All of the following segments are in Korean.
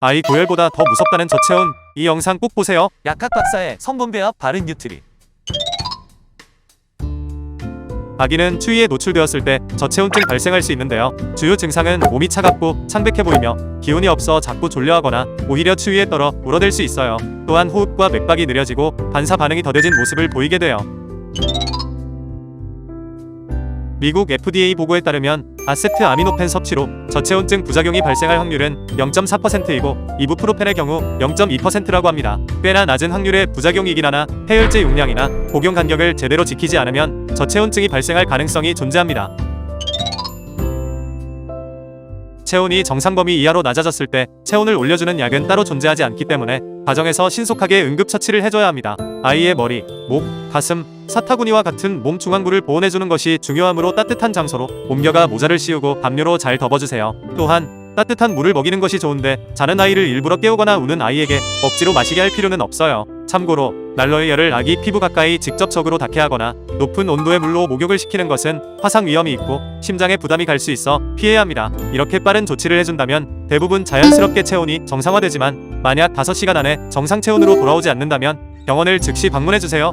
아이 고열보다 더 무섭다는 저체온 이 영상 꼭 보세요. 약학 박사의 성분 배합 바른 뉴트리. 아기는 추위에 노출되었을 때 저체온증 발생할 수 있는데요. 주요 증상은 몸이 차갑고 창백해 보이며 기운이 없어 자꾸 졸려하거나 오히려 추위에 떨어 울어댈 수 있어요. 또한 호흡과 맥박이 느려지고 반사 반응이 더뎌진 모습을 보이게 돼요. 미국 FDA 보고에 따르면 아세트 아미노펜 섭취로 저체온증 부작용이 발생할 확률은 0.4%이고 이부프로펜의 경우 0.2%라고 합니다. 꽤나 낮은 확률의 부작용이긴 하나 해열제 용량이나 복용 간격을 제대로 지키지 않으면 저체온증이 발생할 가능성이 존재합니다. 체온이 정상 범위 이하로 낮아졌을 때 체온을 올려주는 약은 따로 존재하지 않기 때문에 가정에서 신속하게 응급처치를 해줘야 합니다. 아이의 머리, 목, 가슴, 사타구니와 같은 몸 중앙부를 보온해주는 것이 중요하므로 따뜻한 장소로 옮겨가 모자를 씌우고 담요로 잘 덮어주세요. 또한 따뜻한 물을 먹이는 것이 좋은데 자는 아이를 일부러 깨우거나 우는 아이에게 억지로 마시게 할 필요는 없어요. 참고로 난로의 열을 아기 피부 가까이 직접적으로 닿게 하거나 높은 온도의 물로 목욕을 시키는 것은 화상 위험이 있고 심장에 부담이 갈 수 있어 피해야 합니다. 이렇게 빠른 조치를 해준다면 대부분 자연스럽게 체온이 정상화되지만 만약 5시간 안에 정상 체온으로 돌아오지 않는다면 병원을 즉시 방문해주세요.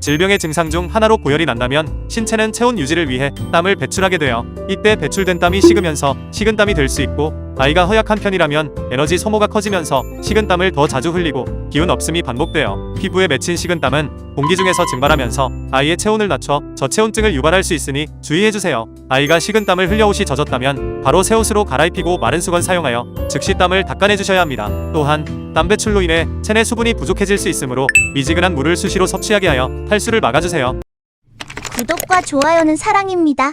질병의 증상 중 하나로 고열이 난다면 신체는 체온 유지를 위해 땀을 배출하게 돼요. 이때 배출된 땀이 식으면서 식은 땀이 될 수 있고 아이가 허약한 편이라면 에너지 소모가 커지면서 식은땀을 더 자주 흘리고 기운 없음이 반복돼요. 피부에 맺힌 식은땀은 공기 중에서 증발하면서 아이의 체온을 낮춰 저체온증을 유발할 수 있으니 주의해주세요. 아이가 식은땀을 흘려 옷이 젖었다면 바로 새 옷으로 갈아입히고 마른 수건 사용하여 즉시 땀을 닦아내주셔야 합니다. 또한 땀 배출로 인해 체내 수분이 부족해질 수 있으므로 미지근한 물을 수시로 섭취하게 하여 탈수를 막아주세요. 구독과 좋아요는 사랑입니다.